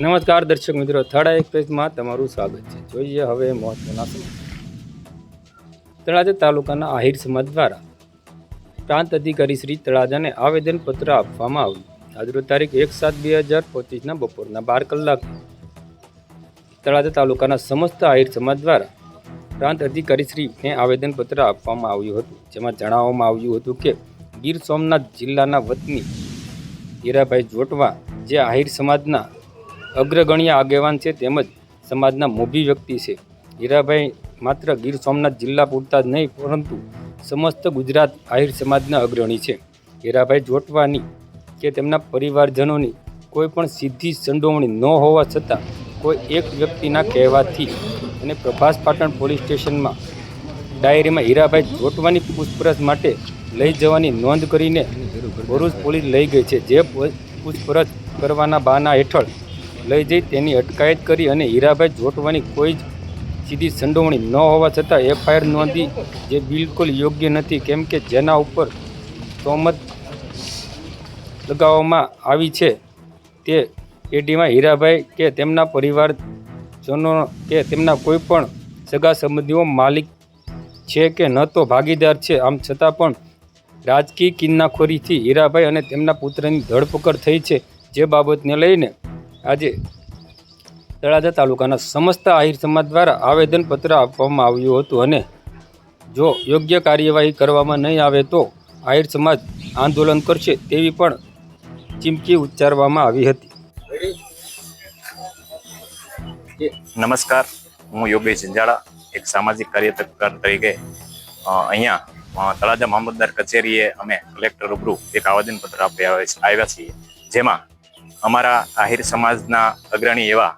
નમસ્કાર દર્શક મિત્રો થર્ડ પેજમાં તમારું સ્વાગત છે. જોઈએ હવે મહત્વના સમાચાર. તળાજા તાલુકાના આહિર સમાજ દ્વારા પ્રાંત અધિકારી શ્રી તળાજાને આવેદનપત્ર આપવામાં આવ્યું. આજરોજ તારીખ એક સાત બે હજાર પચીસના બપોરના બાર કલાક. તળાજા તાલુકાના સમસ્ત આહિર સમાજ દ્વારા પ્રાંત અધિકારી શ્રીને આવેદનપત્ર આપવામાં આવ્યું હતું. જેમાં જણાવવામાં આવ્યું હતું કે, ગીર સોમનાથ જિલ્લાના વતની હીરાભાઈ જોટવા જે આહિર સમાજના અગ્રગણ્ય આગેવાન છે તેમજ સમાજના મોભી વ્યક્તિ છે. હીરાભાઈ માત્ર ગીર સોમનાથ જિલ્લા પૂરતા જ નહીં, પરંતુ સમસ્ત ગુજરાત આહિર સમાજના અગ્રણી છે. હીરાભાઈ જોટવાની કે તેમના પરિવારજનોની કોઈ પણ સીધી સંડોવણી ન હોવા છતાં કોઈ એક વ્યક્તિના કહેવાથી અને પ્રભાસ પાટણ પોલીસ સ્ટેશનમાં ડાયરીમાં હીરાભાઈ જોટવાની પૂછપરછ માટે લઈ જવાની નોંધ કરીને ભરૂચ પોલીસ લઈ ગઈ છે. જે પૂછપરછ કરવાના બહાના હેઠળ લઈ જઈ તેની અટકાયત કરી અને હીરાભાઈ જોટવાની કોઈ જ સીધી સંડોવણી ન હોવા છતાં એફઆઈઆર નોંધી જે બિલકુલ યોગ્ય નથી, કેમ કે જેના ઉપર તોમત લગાવવામાં આવી છે તે એડીમાં હીરાભાઈ કે તેમના પરિવારજનો કે તેમના કોઈ પણ સગા સંબંધીઓ માલિક છે કે ન તો ભાગીદાર છે. આમ છતાં પણ રાજકીય કિન્નાખોરીથી હીરાભાઈ અને તેમના પુત્રની ધરપકડ થઈ છે. જે બાબતને લઈને આજે તળાજા તાલુકાના સમસ્ત આહિર સમાજ દ્વારા આવેદનપત્ર આપવામાં આવ્યું હતું અને જો યોગ્ય કાર્યવાહી કરવામાં નહીં આવે તો આહિર સમાજ આંદોલન કરશે તેવી પણ ચીમકી ઉચ્ચારવામાં આવી હતી. નમસ્કાર, હું યોગેશ જંજાળા એક સામાજિક કાર્યકર તરીકે અહીંયા તળાજા મામલતદાર કચેરીએ અમે કલેક્ટર રૂબરૂ એક આવેદનપત્ર આપી આવ્યા આવ્યા છીએ, જેમાં અમારા આહિર સમાજના અગ્રણી એવા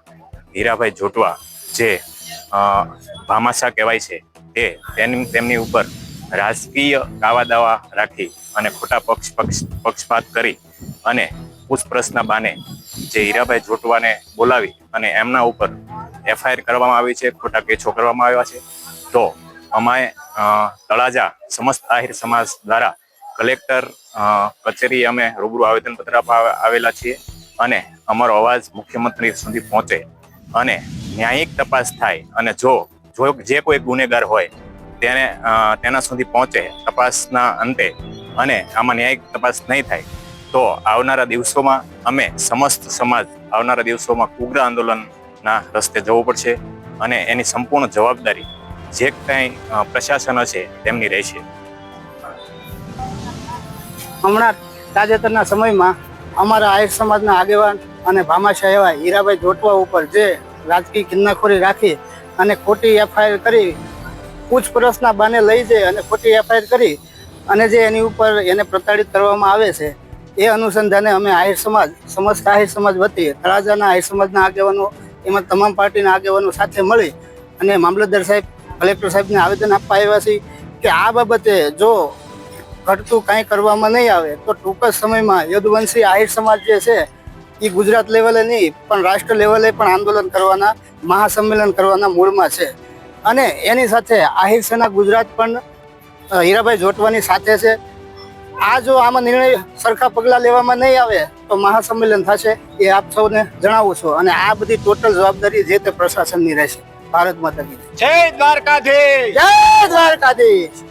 હીરાભાઈ જોટવા જે ભામાસા કહેવાય છે તે તેની તેમની ઉપર રાજકીય કાવા દાવા રાખી અને ખોટા પક્ષ પક્ષ, પક્ષપાત કરી અને પૂછપરછના બાને જે હીરાભાઈ જોટવાને બોલાવી અને એમના ઉપર એફઆઈઆર કરવામાં આવી છે, ખોટા કેસો કરવામાં આવ્યા છે, તો અમારે તળાજા સમસ્ત આહિર સમાજ દ્વારા કલેક્ટર કચેરી અમે રૂબરૂ આવેદનપત્ર આપવા આવે- આવેલા છીએ. અને અમારો અવાજ મુખ્યમંત્રી સુધી પહોંચે અને ન્યાયિક તપાસ થાય અને જો જો જે કોઈ ગુનેગાર હોય, તેને તેના સુધી પહોંચે તપાસના અંતે અને આમાં ન્યાયિક તપાસ નહીં થાય, તો આવનારા દિવસોમાં અમે સમસ્ત સમાજ આવનારા દિવસોમાં ઉગ્ર આંદોલનના રસ્તે જવું પડશે અને એની સંપૂર્ણ જવાબદારી જે કંઈ પ્રશાસન હશે તેમની રહેશે. હમણાં તાજેતરના સમયમાં અમારા આહિર સમાજના આગેવાન અને ભામાશા એવા હીરાભાઈ જોટવા ઉપર જે રાજકીય કિન્નાખોરી રાખી અને ખોટી એફઆઈઆર કરી, પૂછપરછના બાને લઈ જઈ અને ખોટી એફઆઈઆર કરી અને જે એની ઉપર એને પ્રતાડિત કરવામાં આવે છે, એ અનુસંધાને અમે આહિર સમાજ, સમસ્ત આહિર સમાજ વતી તળાજાના આહિર સમાજના આગેવાનો, એમાં તમામ પાર્ટીના આગેવાનો સાથે મળી અને મામલતદાર સાહેબ, કલેક્ટર સાહેબને આવેદન આપવા આવ્યા છીએ કે આ બાબતે જો ઘટતું કાંઈ કરવામાં નહીં આવે તો ટૂંક જ સમયમાં યદુવંશી આહિર સમાજ જે છે એ ગુજરાત લેવલે નહીં પણ રાષ્ટ્ર લેવલે પણ આંદોલન કરવાના મહાસંમેલન કરવાના મૂળમાં છે. અને એની સાથે આહિર સેના ગુજરાત પણ હીરાભાઈ જોટવાની સાથે છે. આ જો આમાં નિર્ણય સરખા પગલાં લેવામાં નહીં આવે તો મહાસંમેલન થશે એ આપ સૌને જણાવું છું. અને આ બધી ટોટલ જવાબદારી જે તે પ્રશાસનની રહેશે. ભારત માતા જય. જય દ્વારકાધીશ! જય દ્વારકાધીશ!